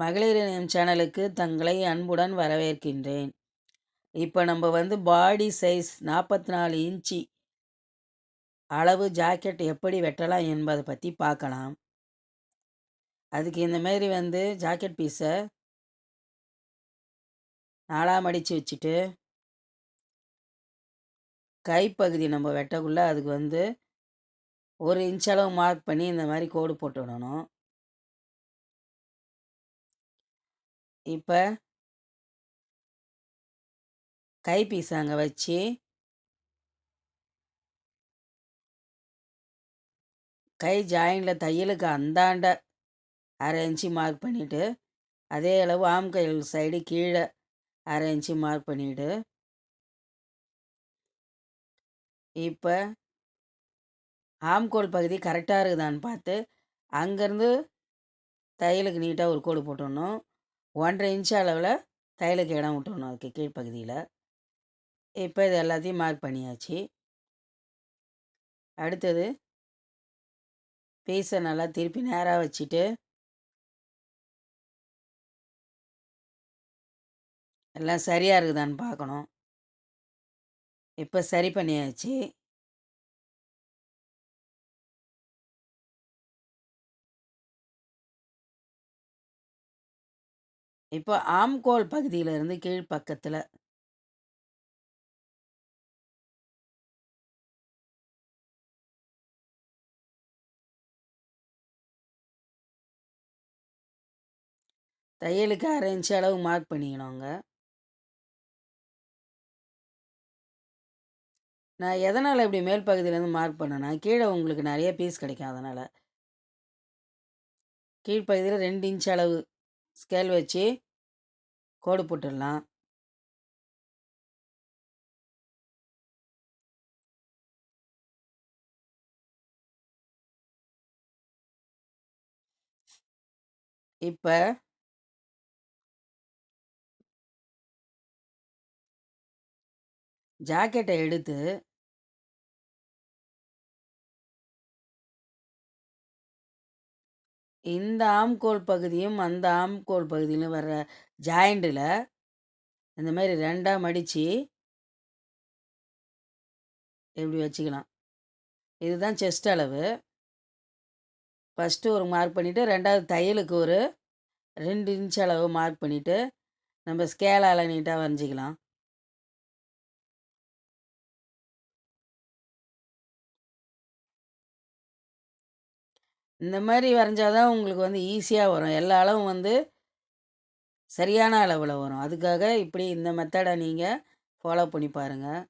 மகளிர் இணையம் சேனலுக்கு தங்களை அன்புடன் வரவேற்கின்றேன். இப்போ நம்ம வந்து பாடி சைஸ் நாற்பத்தி நாலு இன்ச்சி அளவு ஜாக்கெட் எப்படி வெட்டலாம் என்பதை பற்றி பார்க்கலாம். அதுக்கு இந்த மாரி வந்து ஜாக்கெட் பீஸை நாலாம் அடித்து வச்சுட்டு கைப்பகுதி நம்ம வெட்டக்குள்ளே அதுக்கு வந்து ஒரு இன்ச் அளவு மார்க் பண்ணி இந்த மாதிரி கோடு போட்டு விடணும். இப்போ கை அங்கே வச்சு கை ஜாயிண்டில் தையலுக்கு அந்தாண்ட அரை இன்ச்சு மார்க் பண்ணிவிட்டு அதே அளவு ஆம் கையில் சைடு கீழே அரை இன்ச்சு மார்க் பண்ணிவிட்டு இப்போ ஆம்கோல் பகுதி கரெக்டாக இருக்குதான்னு பார்த்து அங்கேருந்து தையலுக்கு நீட்டாக ஒரு கோடு போட்டுடணும் ஒன்றரை இன்ச் அளவில் தையலுக்கு இடம் விட்டுணும் அதுக்கு கீழ்ப்பகுதியில் இப்போ இது எல்லாத்தையும் மார்க் பண்ணியாச்சு. அடுத்தது பீஸை நல்லா திருப்பி நேராக வச்சுட்டு எல்லாம் சரியாக இருக்குதான்னு பார்க்கணும். இப்போ சரி பண்ணியாச்சு. இப்போ ஆம்கோல் பகுதியிலிருந்து கீழ் பக்கத்தில் தையலுக்கு அரை இன்ச் அளவு மார்க் பண்ணிக்கணுங்க. நான் எதனால் இப்படி மேல் பகுதியிலேருந்து மார்க் பண்ணேன்னா கீழே உங்களுக்கு நிறைய பீஸ் கிடைக்கும் அதனால். கீழ்ப்பகுதியில் ரெண்டு இன்ச் அளவு ஸ்கேல் வச்சு கோடு போட்டுடலாம். இப்போ ஜாக்கெட்டை எடுத்து இந்த ஆம்கோல் பகுதியும் அந்த ஆம்கோல் பகுதியிலும் வர்ற ஜாயிண்டில் இந்த மாதிரி ரெண்டாக மடித்து இப்படி வச்சுக்கலாம்? இதுதான் செஸ்ட் அளவு. ஃபஸ்ட்டு ஒரு மார்க் பண்ணிவிட்டு ரெண்டாவது தையலுக்கு ஒரு ரெண்டு இன்ச் அளவு மார்க் பண்ணிவிட்டு நம்ம ஸ்கேலால் நீட்டாக வரைஞ்சிக்கலாம். இந்த மாதிரி வரைஞ்சாதான் தான் உங்களுக்கு வந்து ஈஸியாக வரும். எல்லா அளவும் வந்து சரியான அளவில் வரும். அதுக்காக இப்படி இந்த மெத்தடை நீங்கள் ஃபாலோ பண்ணி பாருங்கள்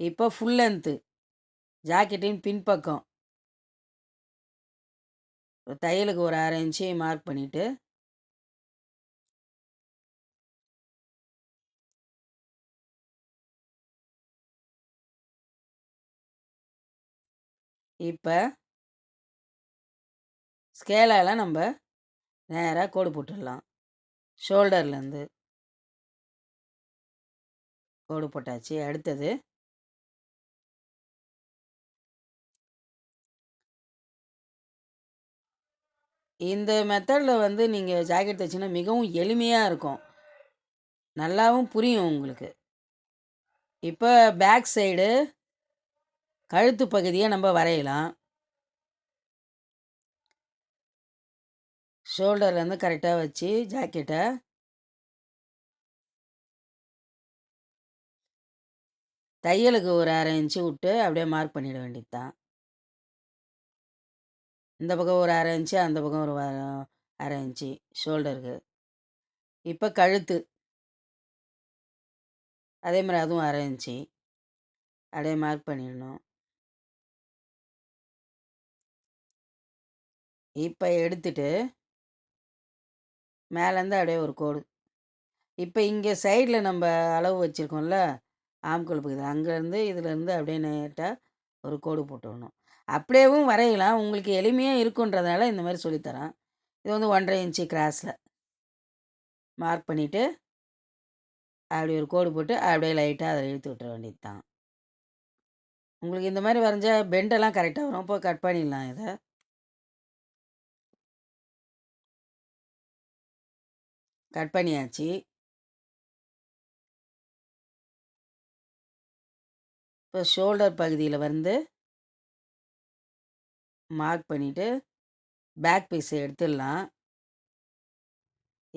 இப்போ ஃபுல் லென்த்து ஜாக்கெட்டின் பின்பக்கம். தையலுக்கு ஒரு அரை இன்ச்சு மார்க் பண்ணிவிட்டு இப்போ ஸ்கேலால் நம்ம நேராக கோடு போட்டுடலாம். ஷோல்டர்லேருந்து கோடு போட்டாச்சு. அடுத்தது இந்த மெத்தடில் வந்து நீங்கள் ஜாக்கெட் தைச்சிங்கன்னா மிகவும் எளிமையாக இருக்கும். நல்லாவும் புரியும் உங்களுக்கு. இப்போ பேக் சைடு கழுத்து பகுதியை நம்ம வரையலாம். ஷோல்டர்லேருந்து கரெக்டாக வச்சு ஜாக்கெட்டை தையலுக்கு ஒரு அரை இன்ச்சு விட்டு அப்படியே மார்க் பண்ணிட வேண்டியது தான் இந்த பக்கம் ஒரு அரை இன்ச்சு அந்த பக்கம் ஒரு அரை இன்ச்சு ஷோல்டருக்கு இப்போ கழுத்து. அதே மாதிரி அதுவும் அரை இன்ச்சு அப்படியே மார்க் பண்ணிடணும். இப்போ எடுத்துட்டு மேலேருந்து அப்படியே ஒரு கோடு. இப்போ இங்கே சைடில் நம்ம அளவு வச்சுருக்கோம்ல ஆம்கோல் பகுதி அங்கேருந்து இதுலேருந்து அப்படியே நேட்டாக ஒரு கோடு போட்டுடணும். அப்படியேவும் வரையலாம். உங்களுக்கு எளிமையாக இருக்குன்றதுனால இந்த மாதிரி சொல்லித்தரேன் இது வந்து ஒன்றரை இன்ச்சு கிராஸில். மார்க் பண்ணிவிட்டு அப்படி ஒரு கோடு போட்டு அப்படியே லைட்டாக அதை இழுத்து விட்டுற வேண்டியது தான் உங்களுக்கு இந்த மாதிரி வரைஞ்சால் பெண்டெல்லாம் கரெக்டாக வரும். இப்போ கட் பண்ணிடலாம் இதை. கட் பண்ணியாச்சு. இப்போ ஷோல்டர் பகுதியில் வந்து மார்க் பண்ணிவிட்டு பேக் பீஸை எடுத்துடலாம்.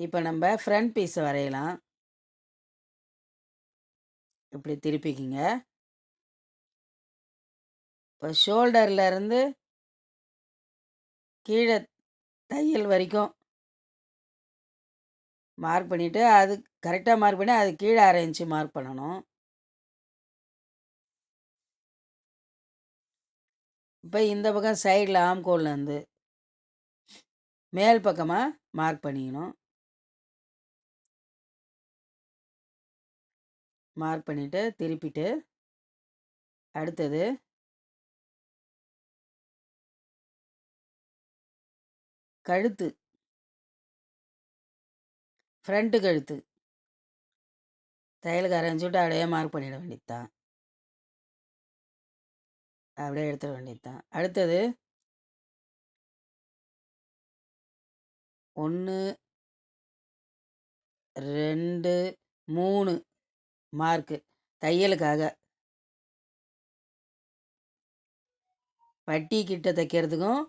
இப்போ நம்ம ஃப்ரண்ட் பீஸை வரையலாம். இப்படி திருப்பிக்கிங்க. இப்போ ஷோல்டர்லேருந்து கீழே தையல் வரைக்கும் மார்க் பண்ணிவிட்டு அது கரெக்டாக மார்க் பண்ணி அது கீழே அரை இன்ச்சு மார்க் பண்ணணும். இப்போ இந்த பக்கம் சைடில் ஆம்கோல்லேருந்து மேல் பக்கமாக மார்க் பண்ணிக்கணும். மார்க் பண்ணிவிட்டு திருப்பிட்டு அடுத்தது கழுத்து. ஃப்ரண்ட்டு கழுத்து. தையலுக்காரன் சொல்லிட்டு அப்படியே மார்க் பண்ணிட வேண்டியது தான் அப்படியே எடுத்துட வேண்டியது தான் அடுத்தது ஒன்று ரெண்டு மூணு மார்க்கு தையலுக்காக. பட்டி கிட்ட தைக்கிறதுக்கும்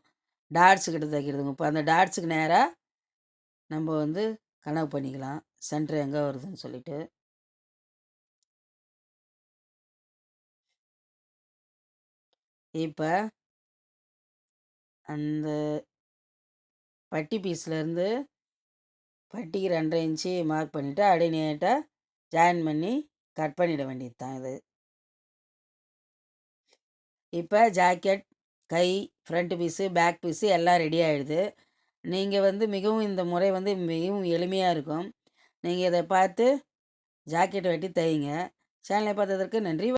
டாட்ஸு கிட்ட தைக்கிறதுக்கும். இப்போ அந்த டாட்ஸுக்கு நேராக நம்ம வந்து கணக்கு பண்ணிக்கலாம். சென்டர் எங்கே வருதுன்னு சொல்லிட்டு. இப்போ அந்த பட்டி பீஸ்லேருந்து பட்டிக்கு ரெண்டரை இன்ச்சு மார்க் பண்ணிவிட்டு அப்படியே நீட்டாக ஜாயின் பண்ணி கட் பண்ணிட வேண்டியது தான் இது. இப்போ ஜாக்கெட் கை ஃப்ரண்ட் பீஸு பேக் பீஸு எல்லாம் ரெடி ஆகிடுது நீங்கள் வந்து மிகவும் இந்த முறை வந்து மிகவும் எளிமையாக இருக்கும். நீங்கள் இதை பார்த்து ஜாக்கெட் வெட்டி தையுங்க. சேனலை பார்த்ததற்கு நன்றி.